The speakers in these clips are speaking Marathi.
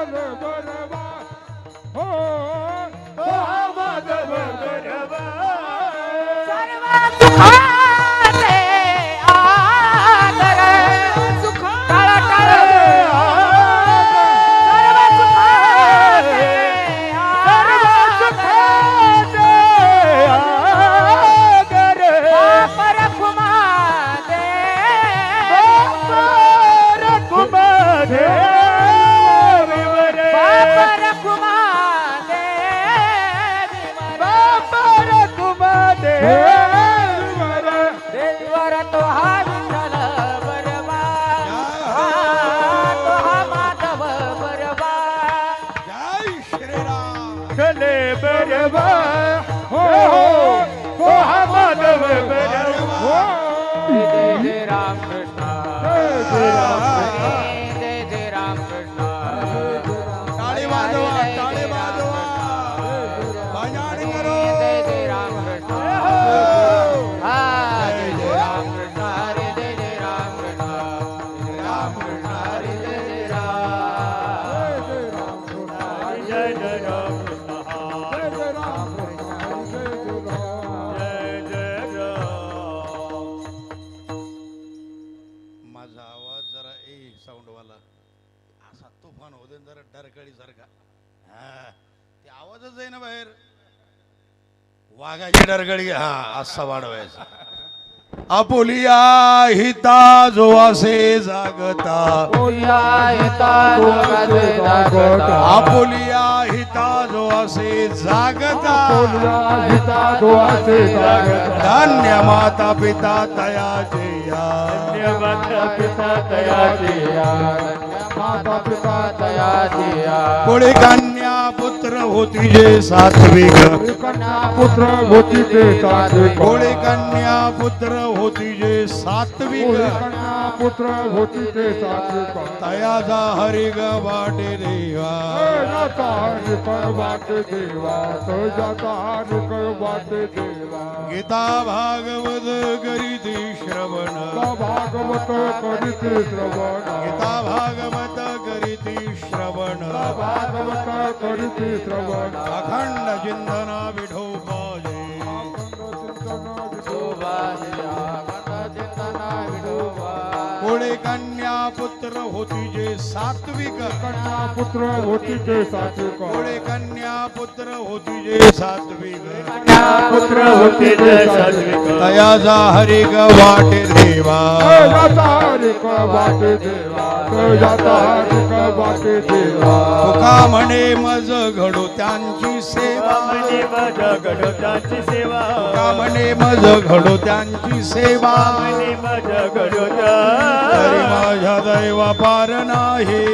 Hallelujah. डरगळी हा असा वाढवायचा आपुलिया हिता जो असे जागता. आपुलिया हिता जो असे जागता. धन्य माता पिता तयाचे या माता पिता तयाचे माता पिता कोळी कन्या पुत्र होती जे सात्विक कन्या पुत्र होती ते सात्विक कोळी कन्या पुत्र होती जे सात्विक कन्या पुत्र होती ते सात्विक तयाचा हरी ग वाटे देवा। जाता निकळ वाटे देवा। तो जाता निकळ वाटे देवा। गीता भागवत करीती श्रवण। भागवत करीते श्रवण। गीता भागवत श्रवण अखंड चिंतना विठो पाजे। कोळे कन्या पुत्र होती जे सात्विक। कन्या पुत्र होती ते सात्विक। कोळे कन्या पुत्र होती जे सात्विक। पुत्र होती ते सात्विक। तयाचा हरी ग वाटे देवा। जाता निक वाटे देवा। जाता निक वाटे देवा तुका म्हणे मज घडो त्यांची सेवा. म्हणे माझ्या गडोताची सेवा. तुका म्हणे मज घडो त्यांची सेवा. म्हणे माझ्या गडोता तरी माझ्या दैवा पार नाही.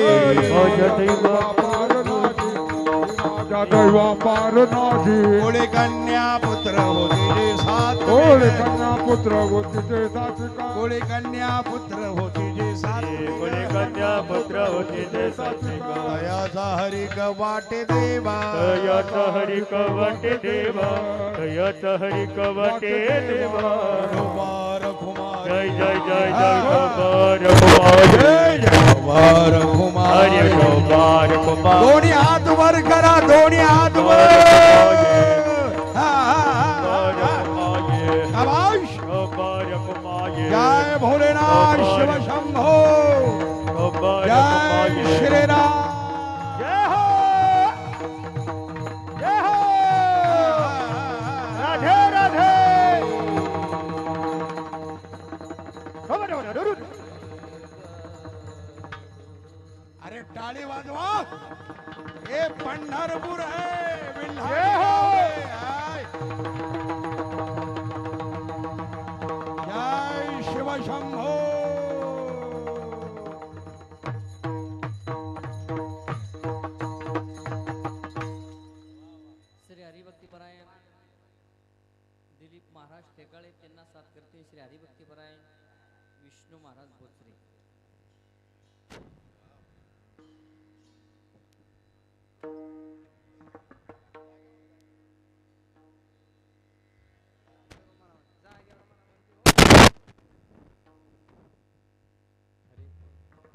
माझ्या दैवा पार नाही. माझ्या दैवा पार नाही. कोळे कन्या पुत्र होती कोळे सात्विक कन्या पुत्र होती सात्विका कोळे कन्या पुत्र होती जे सात्विक कन्या पुत्र होती ते वाटे देवा हरी कवटे देवा तयाचा हरी कवटे देवा कुमार कुमार जय जय जय जय कुमार जय जय कुमार कुमार कुमार दोन्ही हात वर करा दोन्ही हात वर जय भोलेनाथ। शिव शंभो जय श्रीराम। जय हो। जय हो। राधे राधे। अरे टाळी वाजवा। हे पंढरपूर आहे विल्हारी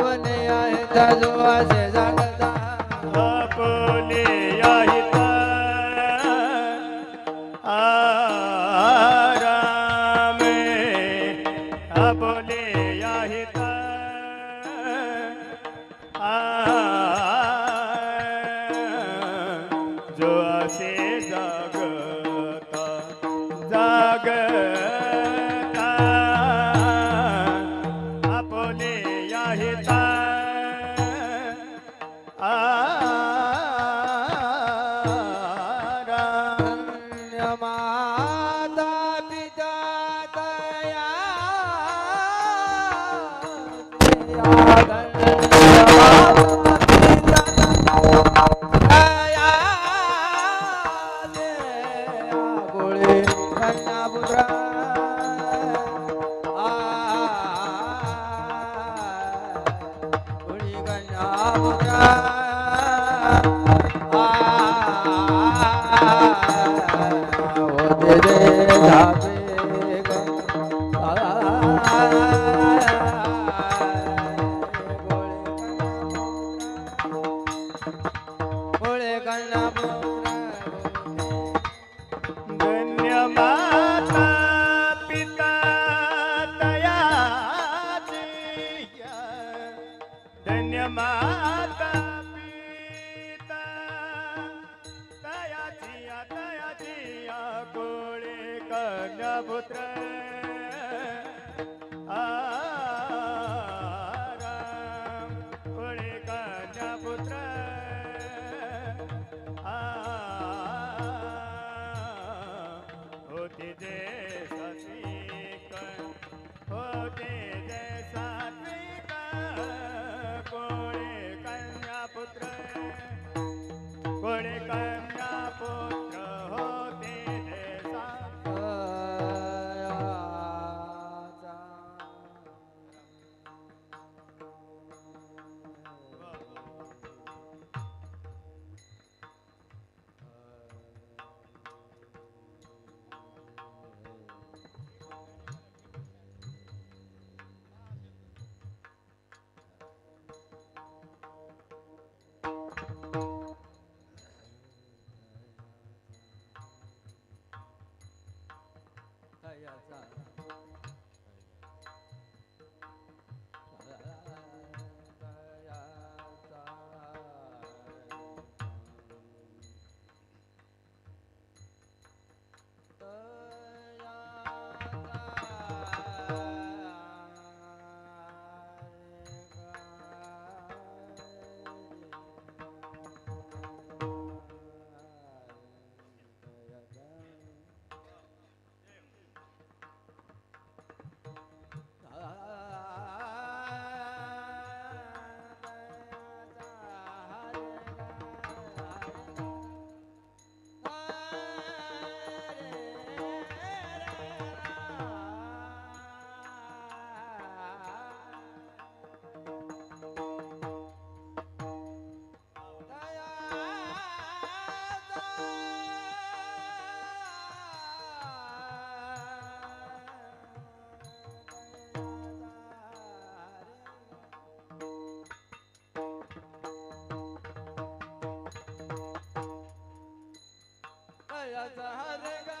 अपने आहे जो असे तयाची तयाची कोळे कन्या पुत्र ya sahare ga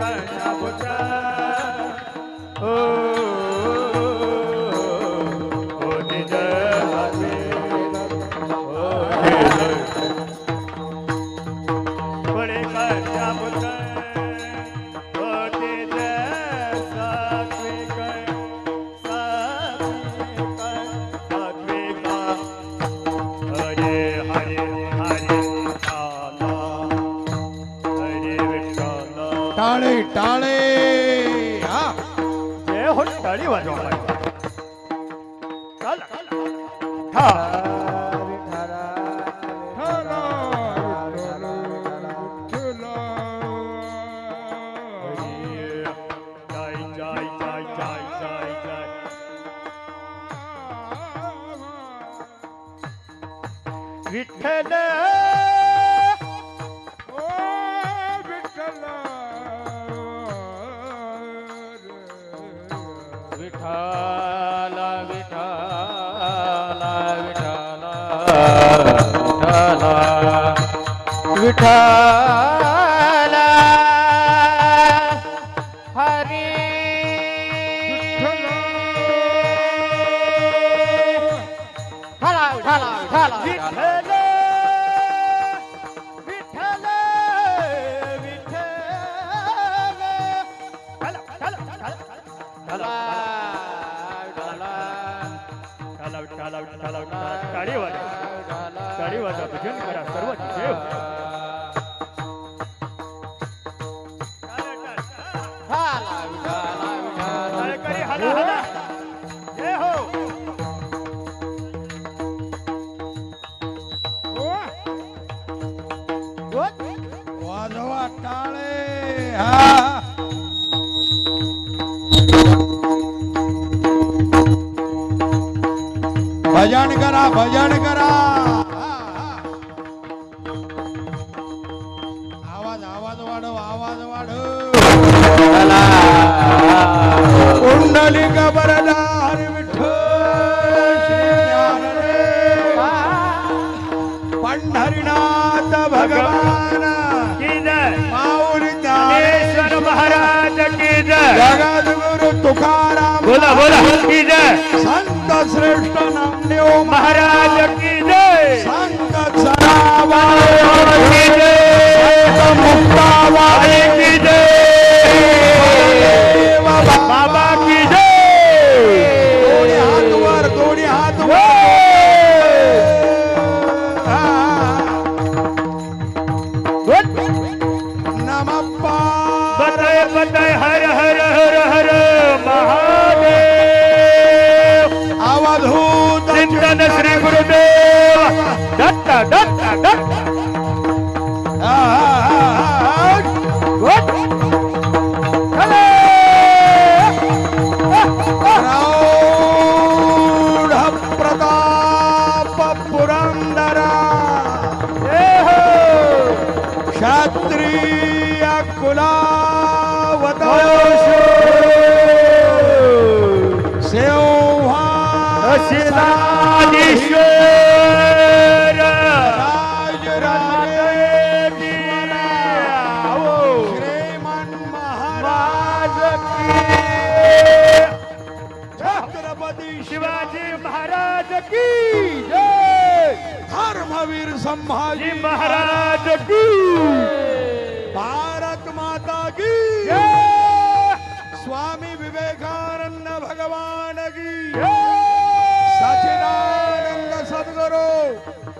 i'm Bye. Vitthal! ओ विठ्ठल! विठ्ठल विठ्ठल विठ्ठल विठ्ठल वाजवा टाळी भजन करा सर्व देव हो. जय भजन करा भजन करा. कुंडलिक बरदार विठ्ठल. श्री ज्ञानदेव पंढरीनाथ भगवान माऊली ज्ञानेश्वर महाराज की जय. जगद्गुरु तुकाराम. बोला बोला की जय? संत श्रेष्ठ नामदेव महाराज की जय. संत सराबाई की जय. संत मुक्ताबाई की जय. बाबा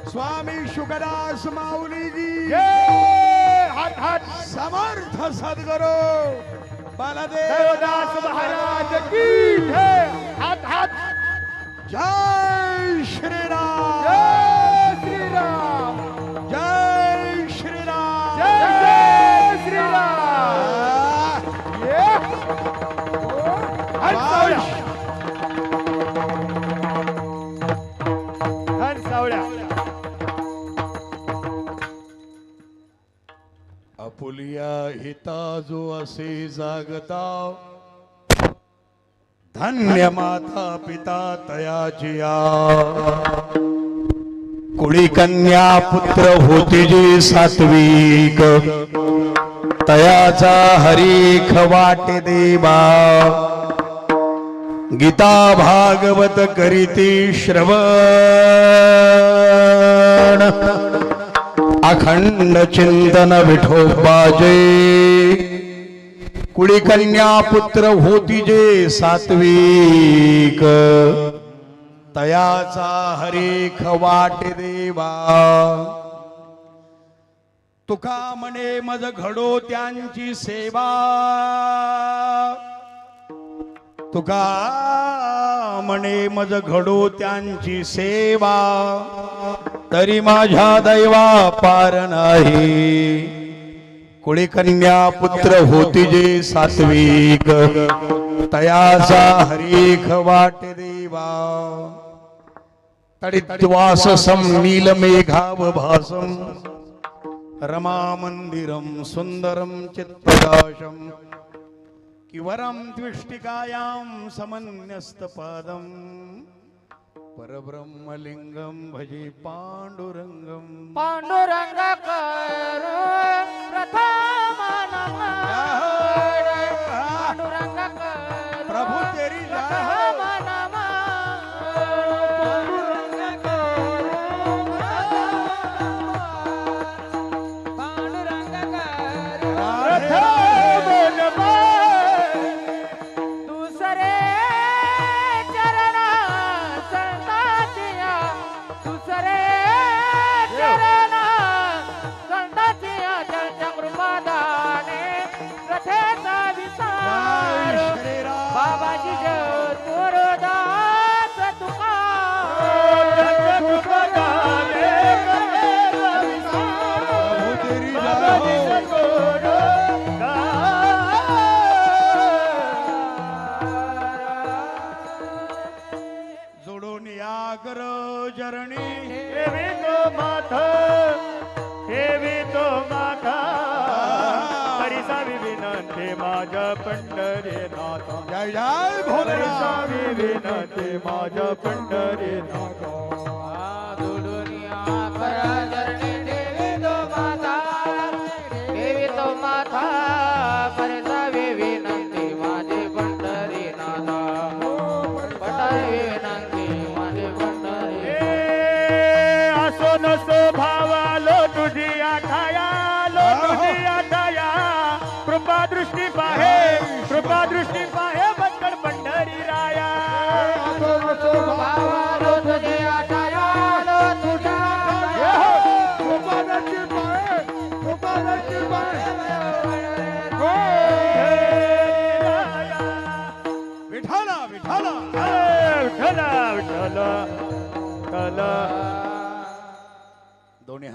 स्वामी शुकदास माऊली जी। जय हात हात समर्थ सद्गुरु। बलदेव देवदास महाराज की जय। हात हात जय श्रीराम। जय श्रीराम। जय श्रीराम। जय जय श्रीराम। बोलिया हिता जो असे जागता धन्य माता पिता तयाचिया कुळी कन्या पुत्र होती जी सात्विक. तयाचा हरीख वाटे देवा. गीता भागवत करीती श्रवण. अखंड चिंतन विठोबाजे कुळी कन्या पुत्र होती जे सात्विक। तयाचा हरेख वाट देवा। तुका म्हणे मज घडो त्यांची सेवा। तुका म्हणे मज घडो त्यांची सेवा. तरी माझ्या दैवा पार नाही. कुळी कन्या पुत्र होती जे सात्विक. तयाचा हरीख वाट देवा. तडित्वाससं नीलमेघाव भासं रमा मंदिरं सुन्दरं चित्प्रकाशम् किवरं त्विष्टिकायां समन्यस्तपादम् परब्रह्मलिङ्गं भजे नमः पांडुरंग करू प्रभु तेरी जय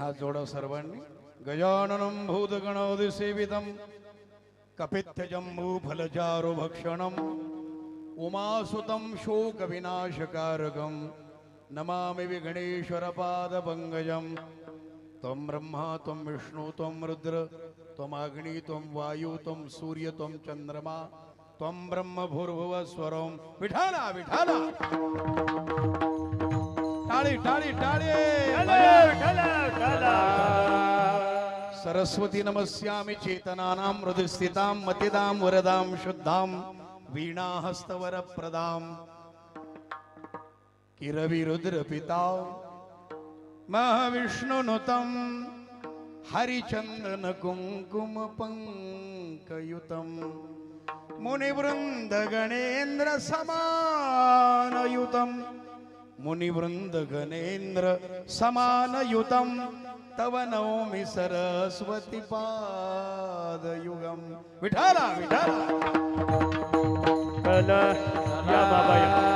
हात जोडा सर्वांनी. गजाननं भूतगणावधी सेवितं जम्बू उमासुतं शोकविनाशकारकं नमामि विघ्नेश्वरपादपङ्कजं त्वं ब्रह्मा त्वं विष्णु त्वं रुद्र त्वमग्नि त्वं वायु त्वं सूर्य त्वं चन्द्रमा त्वं ब्रह्म भूर्भुवस्वरं विठाला विठाला! टाळी टाळी टाळी सरस्वती नमस्यामि चेतनानां हृदयस्थितां मतिदां वरदां शुद्धां वीणाहस्तवरप्रदां. किरविरुद्रपिता महाविष्णुनुतं हरिचन्दन कुङ्कुम पङ्कयुतं मुनिवृन्दगणेन्द्र समानयुतं मुनिवृन्दगणेन्द्र समानयुतं तव नौमि सरस्वती पादयुगं। विठाला विठाला विठ्ठला या बाबा या।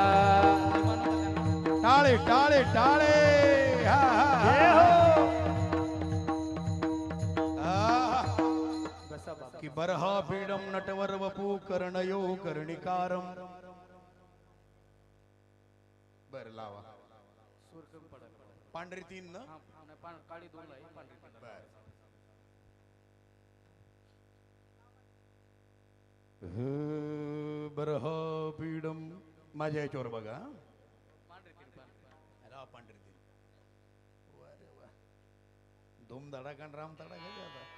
टाळे टाळे टाळे। हा, हा, हा. कि बरहा पीडम नटवर वपू कर्णयो कर्णिकारम। बर लावा पांढरी तीन ना बर. ह, बरहा पीडम माझ्या याच्यावर बघा हा. लावा पांढरी तीन वा रे वा. धूम धडाका आणि राम तडाखा घ्या आता.